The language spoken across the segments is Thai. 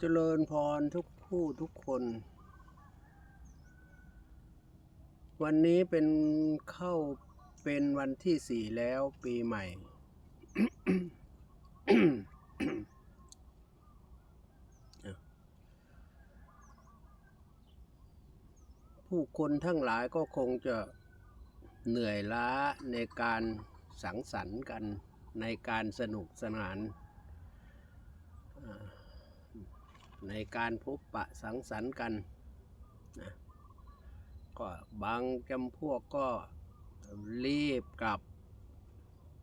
เจริญพรทุกผู้ทุกคน วันนี้เป็นเข้าเป็นวันที่สี่แล้วปีใหม่ ผู้คนทั้งหลายก็คงจะเหนื่อยล้าในการสังสรรค์กันในการสนุกสนานอ่า ในการพบปะสังสรรค์กันนะก็บางจำพวกก็รีบกลับ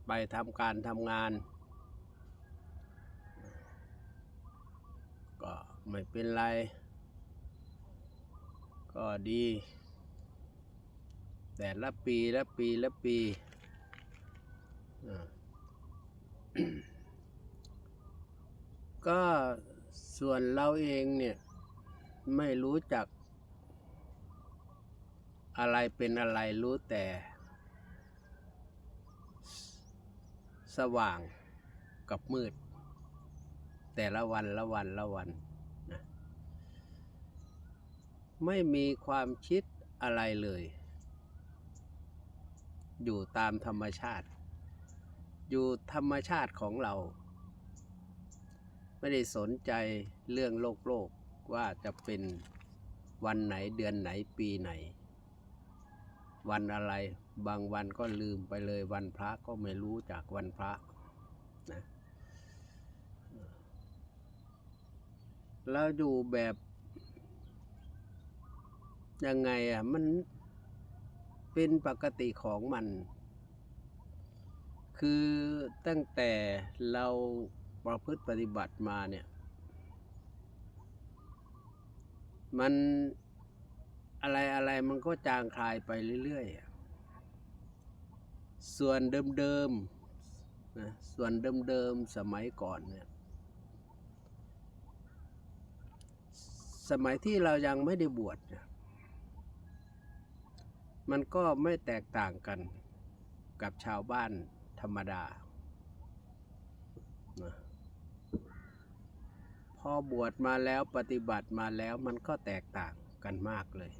ไปทำการทำงาน ก็ไม่เป็นไร ก็ดี แต่ละปีละปีละปีก็ ส่วนเราเองเนี่ย ไม่รู้จัก อะไรเป็นอะไรรู้แต่ สว่างกับมืด แต่ละวันละวันละวันนะไม่มีความคิดอะไรเลย อยู่ตามธรรมชาติ อยู่ธรรมชาติของเรา ไม่ได้สนใจเรื่องโลกโลกว่าจะเป็นวันไหนเดือนไหนปีไหน วันอะไรบางวันก็ลืมไปเลยวันพระก็ไม่รู้จากวันพระนะเราอยู่แบบยังไงอะมันเป็นปกติของมัน คือตั้งแต่เรา ประพฤติปฏิบัติมาเนี่ย มันอะไรอะไรมันก็จางคลายไปเรื่อยๆ ส่วนเดิมๆนะส่วนเดิมๆสมัยก่อนเนี่ย สมัยที่เรายังไม่ได้บวชมันก็ไม่แตกต่างกันกับชาวบ้านธรรมดานะ พอบวชมาแล้วปฏิบัติมาแล้วมันก็แตกต่างกันมากเลย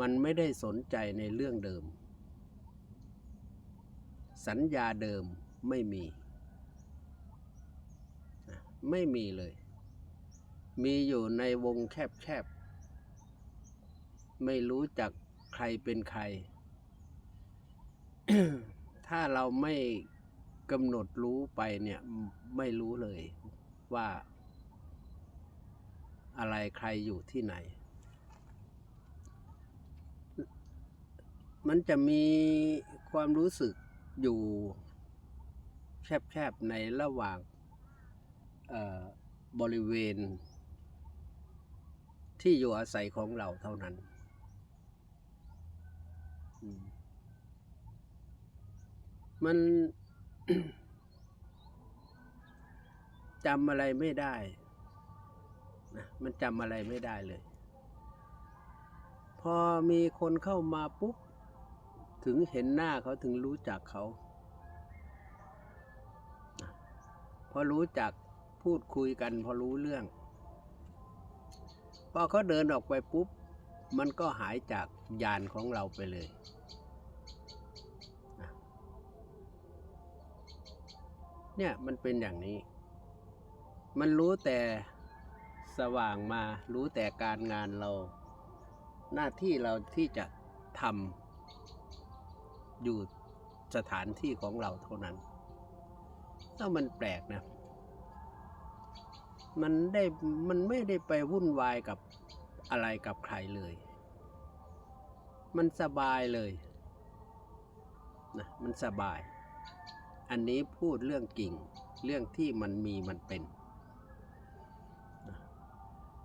มันไม่ได้สนใจในเรื่องเดิม สัญญาเดิมไม่มี ไม่มีเลย มีอยู่ในวงแคบๆ ไม่รู้จักใครเป็นใคร ถ้าเราไม่กำหนดรู้ไปเนี่ยไม่รู้เลย ว่า อะไรใครอยู่ที่ไหน มันจะมีความรู้สึกอยู่แคบๆในระหว่างบริเวณ ที่อยู่อาศัยของเราเท่านั้น มัน จำอะไรไม่ได้นะมันจำอะไรไม่ได้เลย พอมีคนเข้ามาปุ๊บ ถึงเห็นหน้าเขาถึงรู้จักเขาพอรู้จักพูดคุยกันพอรู้เรื่อง พอเขาเดินออกไปปุ๊บ มันก็หายจากยานของเราไปเลย เนี่ยมันเป็นอย่างนี้ มันรู้แต่สว่างมา รู้แต่การงานเรา หน้าที่เราที่จะทำอยู่สถานที่ของเราเท่านั้นแล้วมันแปลกนะ มันได้ มันไม่ได้ไปวุ่นวายกับอะไรกับใครเลย มันสบายเลยนะมันสบาย อันนี้พูดเรื่องจริงเรื่องที่มันมีมันเป็น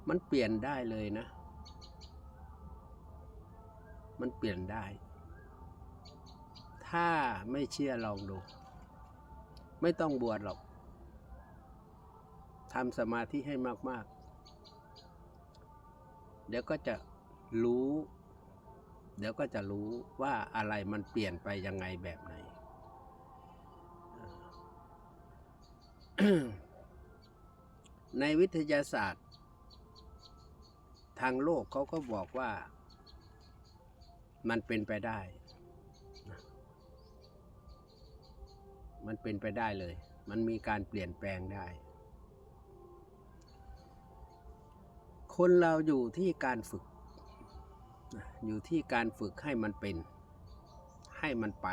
มันเปลี่ยนได้เลยนะ มันเปลี่ยนได้ ถ้าไม่เชื่อลองดู ไม่ต้องบวชหรอกทำสมาธิให้มาก ๆ เดี๋ยวก็จะรู้ เดี๋ยวก็จะรู้ว่าอะไรมันเปลี่ยนไปยังไงแบบไหน ในวิทยาศาสตร์ ทางโลกเขาก็บอกว่า มันเป็นไปได้ มันเป็นไปได้เลย มันมีการเปลี่ยนแปลงได้ คนเราอยู่ที่การฝึก อยู่ที่การฝึกให้มันเป็น ให้มันไป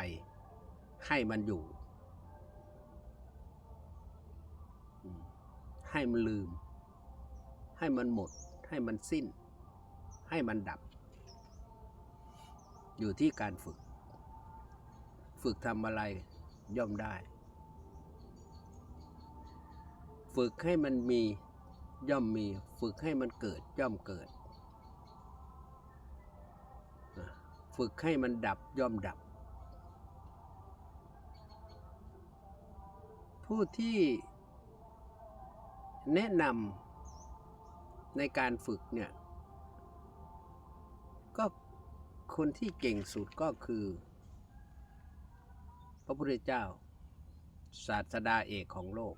ให้มันอยู่ ให้มันลืม ให้มันหมด ให้มันสิ้น ให้มันดับ อยู่ที่การฝึก ฝึกทำอะไรย่อมได้ ฝึกให้มันมีย่อมมี ฝึกให้มันเกิดย่อมเกิด ฝึกให้มันดับย่อมดับ ผู้ที่แนะนำ ในการฝึกเนี่ย ก็คนที่เก่งสุดก็คือ พระพุทธเจ้า ศาสดาเอกของโลก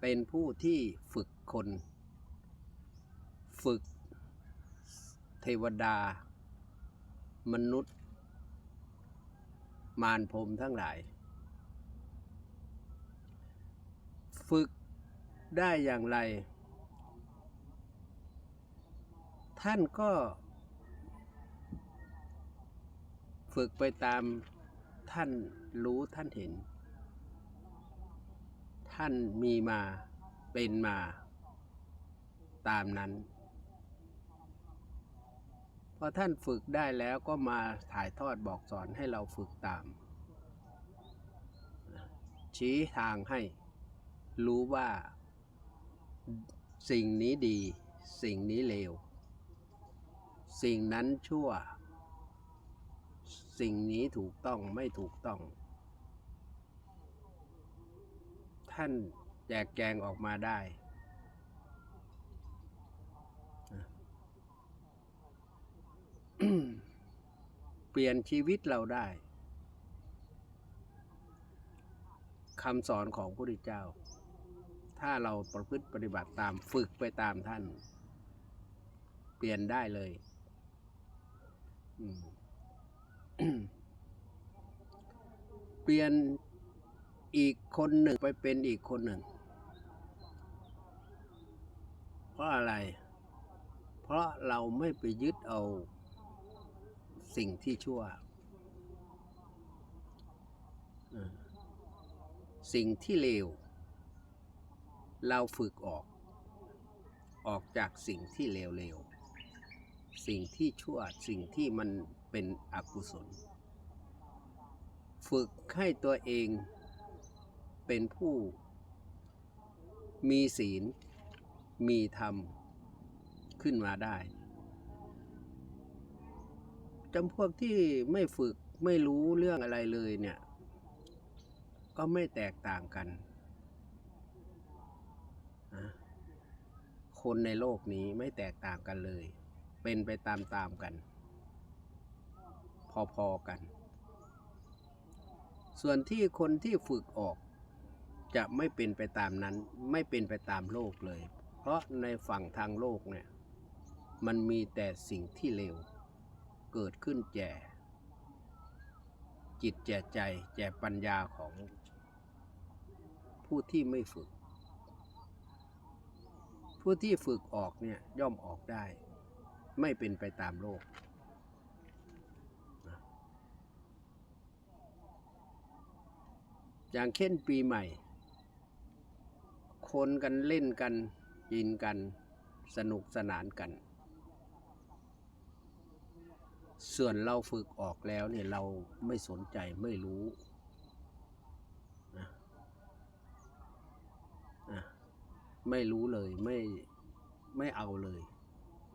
เป็นผู้ที่ฝึกคน ฝึกเทวดา มนุษย์ มารพรมทั้งหลาย ฝึก ได้อย่างไร ท่านก็ ฝึกไปตามท่านรู้ท่านเห็น ท่านมีมาเป็นมา ตามนั้นพอท่านฝึกได้แล้วก็มาถ่ายทอดบอกสอนให้เราฝึกตาม ชี้ทางให้รู้ว่า สิ่งนี้ดี สิ่งนี้เลว สิ่งนั้นชั่ว สิ่งนี้ถูกต้องไม่ถูกต้อง ท่านแจกแจงออกมาได้ เปลี่ยนชีวิตเราได้คำสอนของพระพุทธเจ้า ถ้าเราประพฤติปฏิบัติตามฝึกไปตามท่าน เปลี่ยนได้เลยเปลี่ยนอีกคนหนึ่งไปเป็นอีกคนหนึ่ง เพราะอะไร เพราะเราไม่ไปยึดเอาสิ่งที่ชั่ว สิ่งที่เลว เราฝึกออก ออกจากสิ่งที่เลวๆ สิ่งที่ชั่ว สิ่งที่มันเป็นอกุศล ฝึกให้ตัวเองเป็นผู้มีศีล มีธรรมขึ้นมาได้จำพวกที่ไม่ฝึกไม่รู้เรื่องอะไรเลยเนี่ย ก็ไม่แตกต่างกันนะ คนในโลกนี้ไม่แตกต่างกันเลย เป็นไปตามๆกัน พอๆกัน ส่วนที่คนที่ฝึกออก จะไม่เป็นไปตามนั้น ไม่เป็นไปตามโลกเลย เพราะในฝั่งทางโลกเนี่ย มันมีแต่สิ่งที่เลว เกิดขึ้นแก่จิตแก่ใจแก่ปัญญาของผู้ที่ไม่ฝึก ผู้ที่ฝึกออกเนี่ยย่อมออกได้ ไม่เป็นไปตามโลก อย่างเช่นปีใหม่ คนกันเล่นกันกินกันสนุกสนานกัน ส่วนเราฝึกออกแล้วเนี่ยเราไม่สนใจไม่รู้นะนะ ไม่รู้เลยไม่ไม่เอาเลย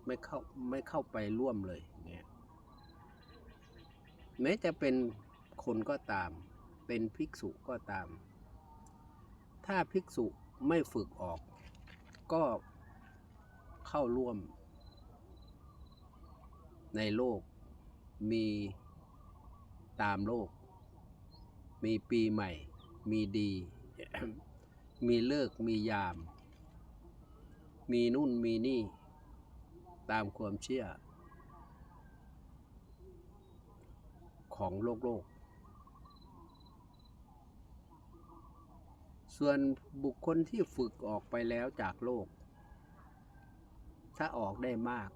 ไม่เข้าไม่เข้าไปร่วมเลยเงี้ยแม้จะเป็นคนก็ตาม เป็นภิกษุก็ตาม ถ้าภิกษุไม่ฝึกออก ก็เข้าร่วม ในโลก มีตามโลก มีปีใหม่ มีดี มีเลิก มียาม มีนู่นมีนี่ ตามความเชื่อ ของโลกโลก ส่วนบุคคลที่ฝึกออกไปแล้วจากโลก ถ้าออกได้มาก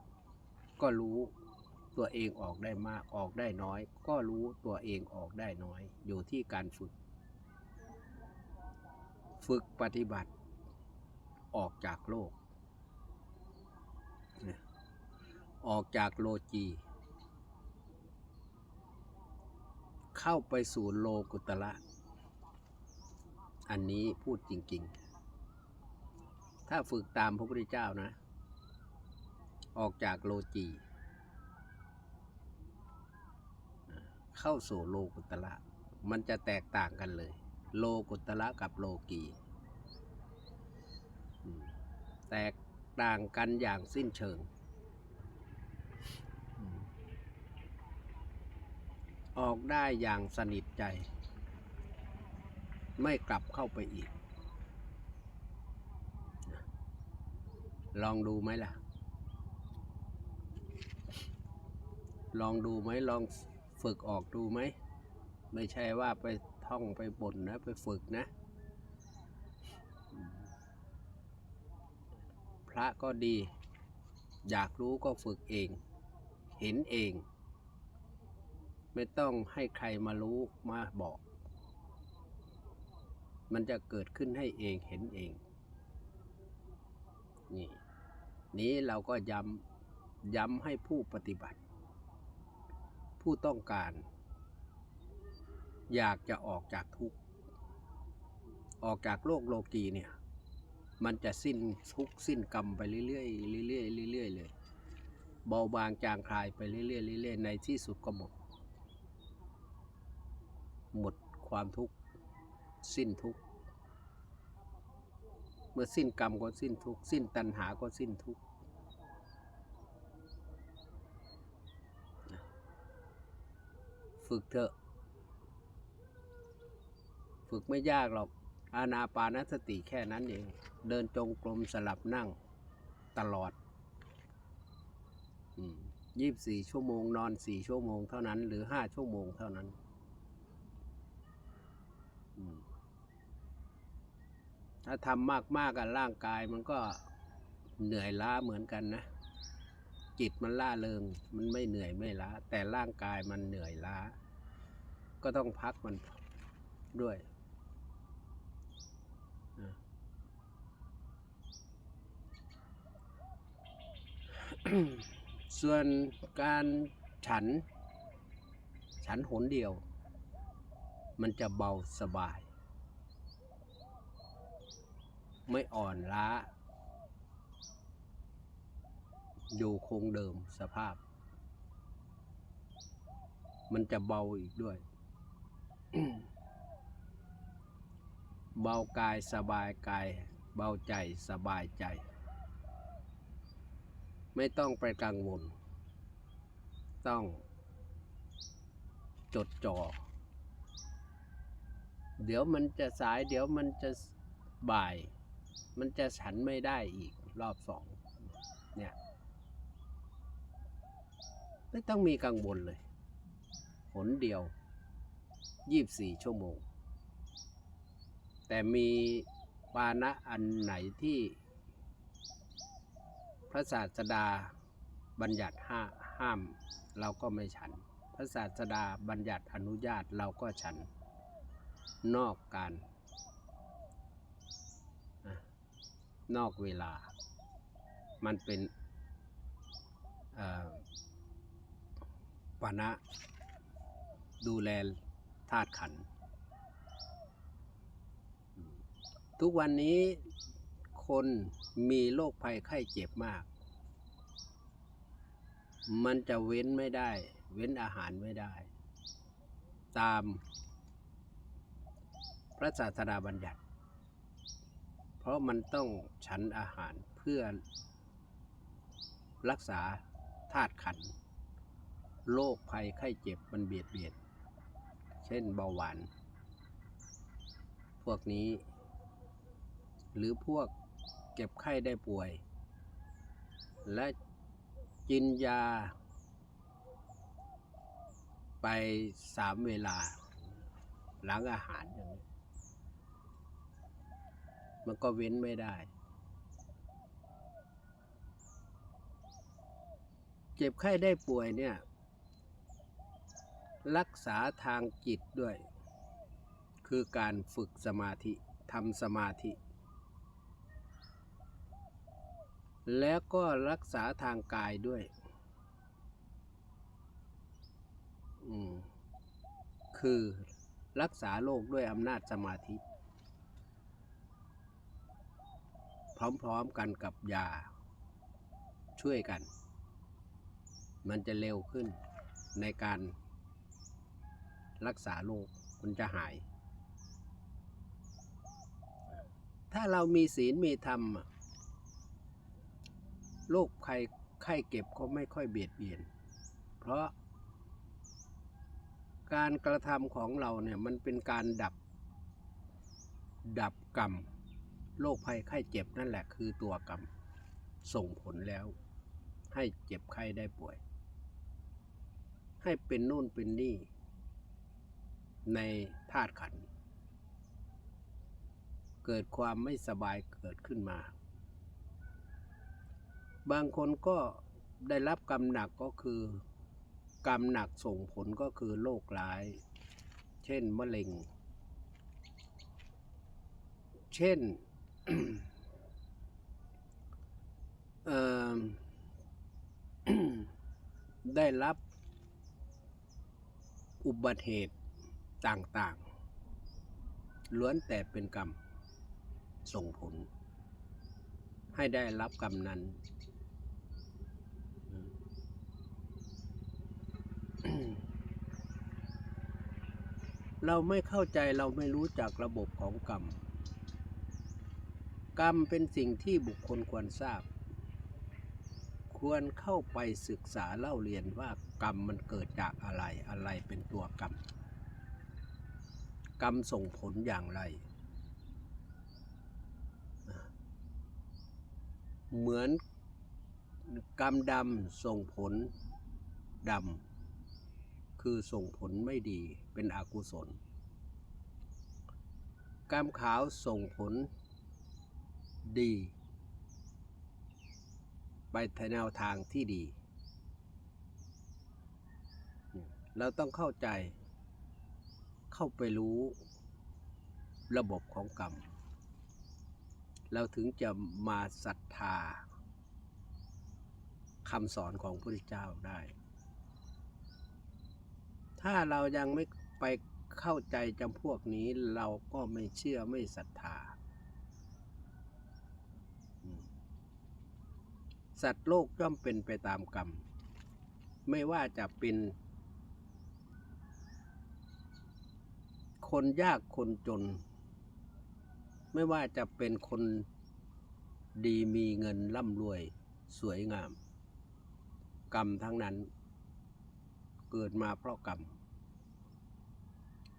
ก็รู้ตัวเองออกได้มากออกได้น้อย ก็รู้ตัวเองออกได้น้อย อยู่ที่การฝึก ฝึกปฏิบัติ ออกจากโลกเนี่ย ออกจากโลจี เข้าไปสู่โลกุตละ อันนี้พูดจริง ๆ ถ้าฝึกตามพระพุทธเจ้านะ ออกจากโลจี เข้าสู่โลกุตละ มันจะแตกต่างกันเลย โลกุตละกับโลกี แตกต่างกันอย่างสิ้นเชิงอืม ออกได้อย่างสนิทใจ ไม่กลับเข้าไปอีก ลองดูไหมล่ะ ลองดูไหมลองฝึกออกดูไหม ไม่ใช่ว่าไปท่องไปบ่นนะไปฝึกนะ พระก็ดี อยากรู้ก็ฝึกเอง เห็นเอง ไม่ต้องให้ใครมารู้มาบอก มันจะเกิดขึ้นให้เองเห็นเอง นี่ นี้เราก็ย้ำย้ำให้ผู้ปฏิบัติ ผู้ต้องการ อยากจะออกจากทุกข์ ออกจากโลกโลกีเนี่ย มันจะสิ้นทุกข์สิ้นกรรมไปเรื่อยๆเรื่อยๆเรื่อยๆเลยเบาบางจางคลายไปเรื่อยๆเรื่อยๆในที่สุดก็หมด หมดความทุกข์สิ้นทุกข์เมื่อสิ้นกรรมก็สิ้นทุกข์สิ้นตัณหาก็สิ้นทุกข์ฝึกเถอะ ฝึกไม่ยากหรอก อานาปานสติแค่นั้นเอง เดินจงกรมสลับนั่งตลอดยี่บสี่ชั่วโมงนอนสี่ชั่วโมงเท่านั้น หรือห้าชั่วโมงเท่านั้น ถ้าทำมากๆกับร่างกายมันก็เหนื่อยล้าเหมือนกันนะ จิตมันล่าเริง มันไม่เหนื่อยไม่ล้า แต่ร่างกายมันเหนื่อยล้า ก็ต้องพักมันด้วยส่วนการฉัน ฉันหนเดียว มันจะเบาสบาย ไม่อ่อนล้า อยู่คงเดิมสภาพ มันจะเบาอีกด้วย เบากายสบายกาย เบาใจสบายใจ ไม่ต้องไปกังวล ต้องจดจ่อ เดี๋ยวมันจะสาย เดี๋ยวมันจะบ่าย มันจะฉันไม่ได้อีกรอบสองเนี่ยไม่ต้องมีกังวลเลยหนเดียวยี่บสี่ชั่วโมง แต่มีปานะอันไหนที่ พระศาสดาบัญญัติห้าห้าม เราก็ไม่ฉัน พระศาสดาบัญญัติอนุญาตเราก็ฉัน นอกการ นอกเวลา มันเป็นปานะดูแลธาตุขันธ์ทุกวันนี้คนมีโรคภัยไข้เจ็บมาก มันจะเว้นไม่ได้ เว้นอาหารไม่ได้ ตาม ระศาสดาบัญญัติ เพราะมันต้องฉันอาหารเพื่อรักษาธาตุขัน โรคภัยไข้เจ็บมันเบียดเบียน เช่นเบาหวาน พวกนี้ หรือพวกเก็บไข้ได้ป่วย และกินยา ไปสามเวลา หลังอาหารอย่างนี้ มันก็เว้นไม่ได้ เจ็บไข้ได้ป่วยเนี่ย รักษาทางจิตด้วย คือการฝึกสมาธิทำสมาธิ แล้วก็รักษาทางกายด้วยคือรักษาโรคด้วยอำนาจสมาธิ พร้อมๆกันกับยา ช่วยกัน มันจะเร็วขึ้นในการรักษาโรคมันจะหาย ถ้าเรามีศีลมีธรรมโรคภัยไข้เก็บก็ไม่ค่อยเบียดเบียน เพราะ การกระทำของเราเนี่ยมันเป็นการดับ ดับกรรม โรคภัยไข้เจ็บนั่นแหละคือตัวกรรม ส่งผลแล้ว ให้เจ็บไข้ได้ป่วย ให้เป็นนู่นเป็นนี่ ในธาตุขัน เกิดความไม่สบายเกิดขึ้นมา บางคนก็ได้รับกรรมหนักก็คือ กรรมหนักส่งผลก็คือโรคร้าย เช่นมะเร็ง เช่น ได้รับอุบัติเหตุต่างๆ ล้วนแต่เป็นกรรม ส่งผล ให้ได้รับกรรมนั้น เราไม่เข้าใจเราไม่รู้จักระบบของกรรม กรรมเป็นสิ่งที่บุคคลควรทราบ ควรเข้าไปศึกษาเล่าเรียนว่ากรรมมันเกิดจากอะไรอะไรเป็นตัวกรรม กรรมส่งผลอย่างไร เหมือนกรรมดำส่งผลดำคือส่งผลไม่ดีเป็นอกุศล กรรมขาวส่งผล ดี ไปแนวทางที่ดี เราต้องเข้าใจ เข้าไปรู้ระบบของกรรม เราถึงจะมาศรัทธาคำสอนของพระพุทธเจ้าได้ ถ้าเรายังไม่ไปเข้าใจจำพวกนี้เราก็ไม่เชื่อไม่ศรัทธา สัตว์โลกย่อมเป็นไปตามกรรม ไม่ว่าจะเป็น คนยากคนจน ไม่ว่าจะเป็นคนดีมีเงินร่ำรวยสวยงาม กรรมทั้งนั้น เกิดมาเพราะกรรม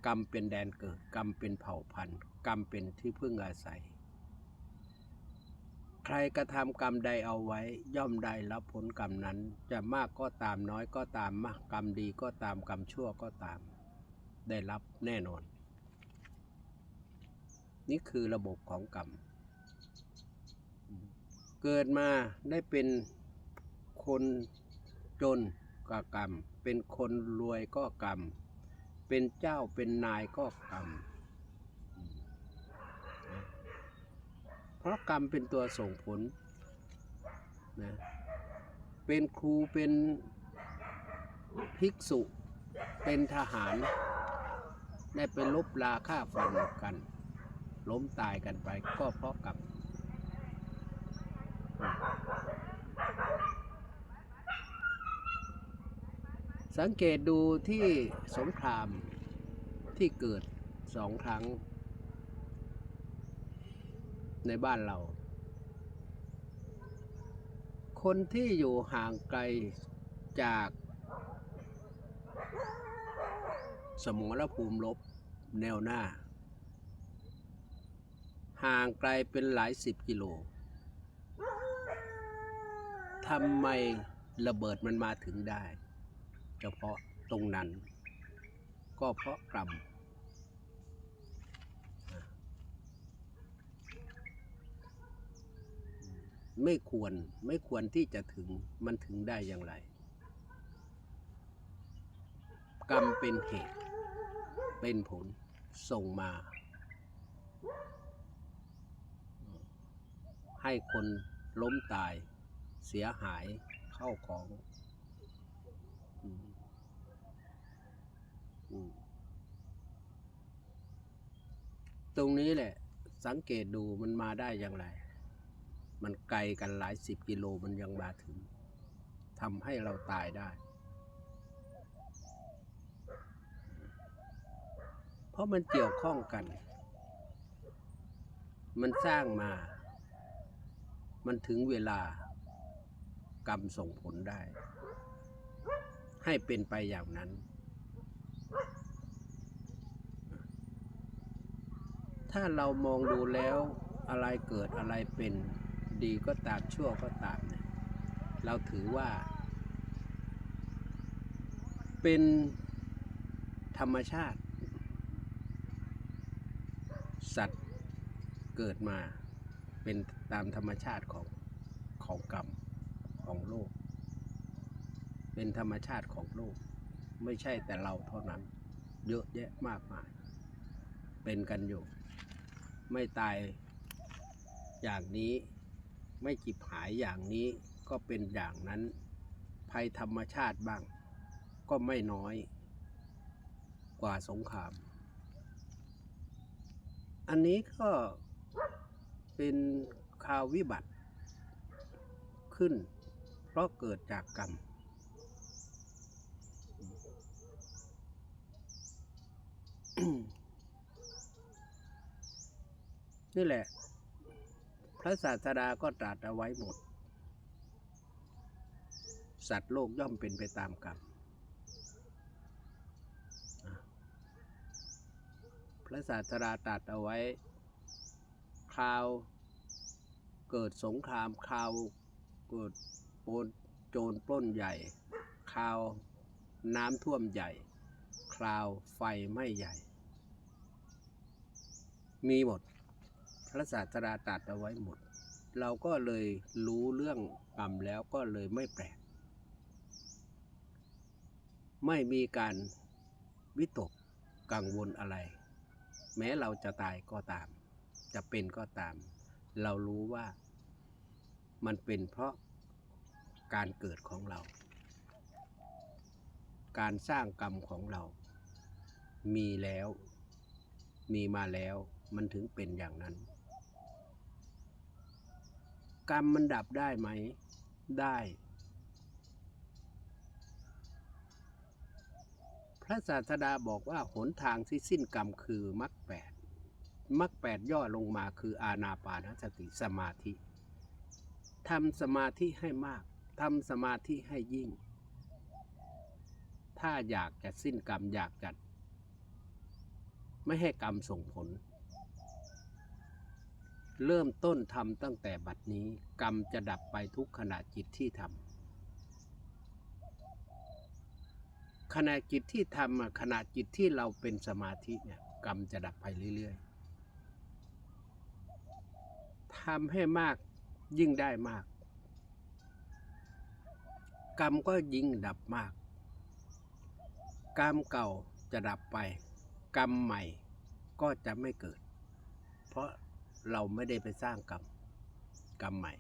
กรรมเป็นแดนเกิด กรรมเป็นเผ่าพันธุ์ กรรมเป็นที่พึ่งอาศัย ใครกระทำกรรมใดเอาไว้ ย่อมได้รับผลกรรมนั้น จะมากก็ตามน้อยก็ตามมากกรรมดีก็ตามกรรมชั่วก็ตาม ได้รับแน่นอน นี่คือระบบของกรรม เกิดมาได้เป็นคนจนก็กรรม เป็นคนรวยก็กรรม เป็นเจ้าเป็นนายก็กรรม เพ ราะกรรมเป็นตัวส่งผลนะเป็นครูเป็นภิกษุ เป็นทหาร ได้ไปลบลาฆ่าฟันกัน ล้มตายกันไปก็เพราะกรรมสังเกตดูที่สงครามที่เกิดสองครั้ง ในบ้านเรา คนที่อยู่ห่างไกลจากสมรภูมิรบแนวหน้า ห่างไกลเป็นหลายสิบกิโลทำไมระเบิดมันมาถึงได้ เฉพาะตรงนั้น ก็เพราะกรรม ไม่ควรไม่ควรที่จะถึงมันถึงได้อย่างไร กรรมเป็นเหตุ เป็นผลส่งมา ให้คนล้มตายเสียหายเข้าของตรงนี้แหละสังเกตดูมันมาได้อย่างไร มันไกลกันหลายสิบกิโลมันยังมาถึงทำให้เราตายได้ เพราะมันเกี่ยวข้องกัน มันสร้างมา มันถึงเวลากรรมส่งผลได้ ให้เป็นไปอย่างนั้น ถ้าเรามองดูแล้วอะไรเกิดอะไรเป็น ดีก็ตามชั่วก็ตามเนี่ยเราถือว่า เป็นธรรมชาติ สัตว์เกิดมาเป็นตามธรรมชาติของของกรรมของโลก เป็นธรรมชาติของโลก ไม่ใช่แต่เราเท่านั้น เยอะแยะมากมาย เป็นกันอยู่ ไม่ตายอย่างนี้ ไม่จิบหายอย่างนี้ก็เป็นอย่างนั้น ภัยธรรมชาติบ้าง ก็ไม่น้อย กว่าสงคราม อันนี้ก็เป็นข่าววิบัติขึ้น เพราะเกิดจากกรรม นี่แหละ ระศาสดาก็ตรัสเอาไว้หมด สัตว์โลกย่อมเป็นไปตามกรรมพระศาสดาตรัสเอาไว้ คราวเกิดสงครามคราวเกิดโปนโจรปล้นใหญ่ คราวน้ำท่วมใหญ่ คราวไฟไหม้ใหญ่ มีหมด ระศาสดาตรัสเอาไว้หมด เราก็เลยรู้เรื่องกรรมแล้วก็เลยไม่แปลก ไม่มีการวิตกกังวลอะไร แม้เราจะตายก็ตาม จะเป็นก็ตาม เรารู้ว่ามันเป็นเพราะการเกิดของเรา การสร้างกรรมของเรา มีแล้ว มีมาแล้ว มันถึงเป็นอย่างนั้น กรรมมันดับได้ไหม ได้ พระศาสดาบอกว่าหนทางที่สิ้นกรรมคือมรรคแปดมรรคแปดย่อลงมาคืออาณาปานสติสมาธิทำสมาธิให้มากทำสมาธิให้ยิ่ง ถ้าอยากจะสิ้นกรรมอยากจัด ไม่ให้กรรมส่งผล เริ่มต้นทำตั้งแต่บัดนี้ กรรมจะดับไปทุกขณะจิตที่ทำขณะจิตที่ทำขณะจิตที่เราเป็นสมาธิเนี่ยกรรมจะดับไปเรื่อยๆทำให้มากยิ่งได้มาก กรรมก็ยิ่งดับมาก กรรมเก่าจะดับไป กรรมใหม่ก็จะไม่เกิด เพราะ เราไม่ได้ไปสร้างกรรมกรรมใหม่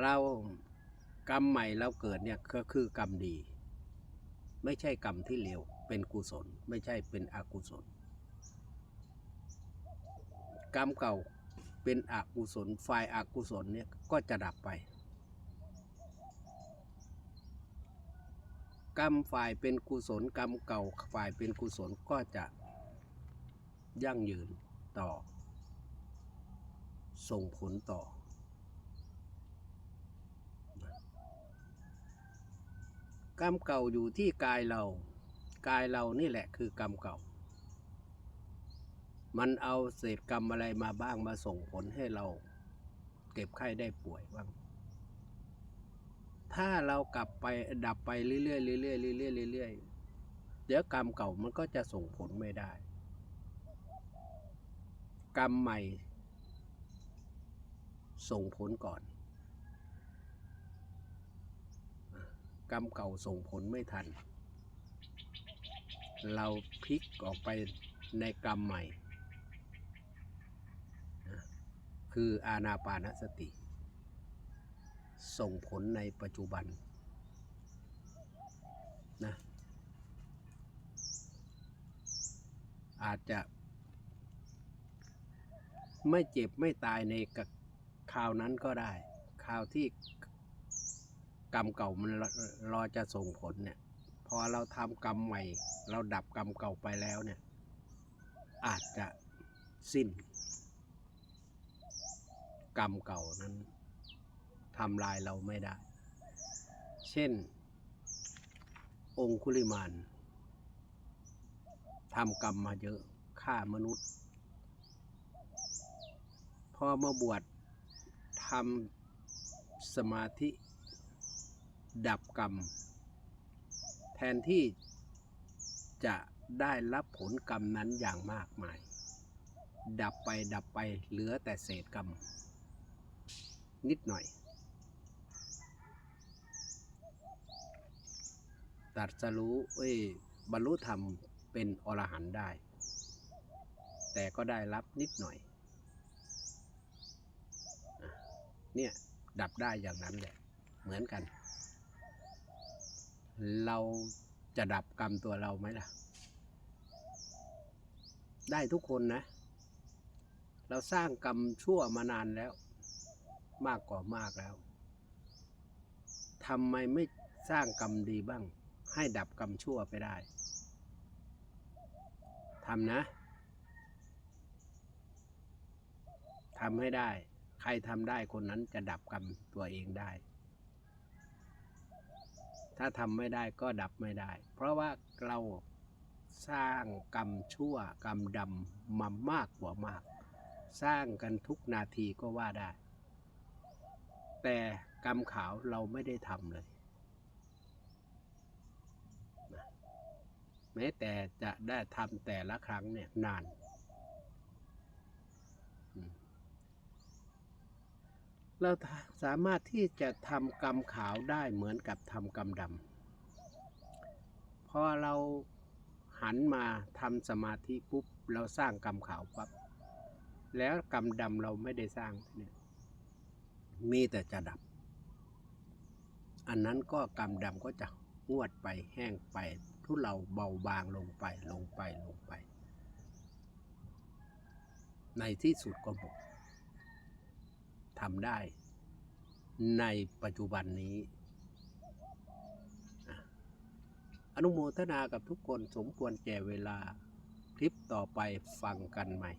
เรากรรมใหม่เราเกิดเนี่ยก็คือกรรมดี ไม่ใช่กรรมที่เลวเป็นกุศล ไม่ใช่เป็นอกุศล กรรมเก่าเป็นอกุศลฝ่ายอากุศลเนี่ยก็จะดับไป กรรมฝ่ายเป็นกุศลกรรมเก่าฝ่ายเป็นกุศลก็จะยั่งยืนต่อ ส่งผลต่อ กรรมเก่าอยู่ที่กายเรา กายเรานี่แหละคือกรรมเก่า มันเอาเศษกรรมอะไรมาบ้างมาส่งผลให้เรา เก็บไข้ได้ป่วยบ้าง ถ้าเรากลับไปดับไปเรื่อยๆเรื่อยๆเรื่อยๆเรื่อยๆเดี๋ยวกรรมเก่ามันก็จะส่งผลไม่ได้ กรรมใหม่ ส่งผลก่อน กรรมเก่าส่งผลไม่ทัน เราพลิกออกไปในกรรมใหม่ คืออาณาปานสติ ส่งผลในปัจจุบันนะอาจจะไม่เจ็บไม่ตายใน กับคราวนั้นก็ได้คราวที่กรรมเก่ามันรรอจะส่งผลเนี่ย พอเราทำกรรมใหม่ เราดับกรรมเก่าไปแล้วเนี่ย อาจจะสิ้น กรรมเก่านั้นทำลายเราไม่ได้ เช่น องคุลิมานทำกรรมมาเยอะฆ่ามนุษย์ พอมาบวช ทำสมาธิ ดับกรรม แทนที่จะได้รับผลกรรมนั้นอย่างมากมาย ดับไปดับไปเหลือแต่เศษกรรม นิดหน่อย ตัดสรู้เอ้ยบรรลุธรรมเป็นอรหันต์ได้ แต่ก็ได้รับนิดหน่อยอะ เนี่ยดับได้อย่างนั้นแหละเหมือนกัน เราจะดับกรรมตัวเราไหมล่ะ ได้ทุกคนนะ เราสร้างกรรมชั่วมานานแล้ว มากกว่ามากแล้วทำไมไม่สร้างกรรมดีบ้าง ให้ดับกรรมชั่วไปได้ทำนะทำให้ได้ ใครทำได้คนนั้นจะดับกรรมตัวเองได้ ถ้าทำไม่ได้ก็ดับไม่ได้ เพราะว่าเราสร้างกรรมชั่วกรรมดำมามากกว่ามาก สร้างกันทุกนาทีก็ว่าได้ แต่กรรมขาวเราไม่ได้ทำเลย แม้แต่จะได้ทำแต่ละครั้งเนี่ยนานอืม เราสามารถที่จะทำกรรมขาวได้เหมือนกับทำกรรมดำพอเราหันมาทำสมาธิปุ๊บเราสร้างกรรมขาวปั๊บแล้วกรรมดำเราไม่ได้สร้างเนี่ยมีแต่จะดับ อันนั้นก็กรรมดำก็จะงวดไปแห้งไป ทุเราเบาบางลงไปลงไปลงไป ในที่สุดก็หมด ทำได้ ในปัจจุบันนี้ อนุโมทนากับทุกคนสมควรแก่เวลา คลิปต่อไปฟังกันใหม่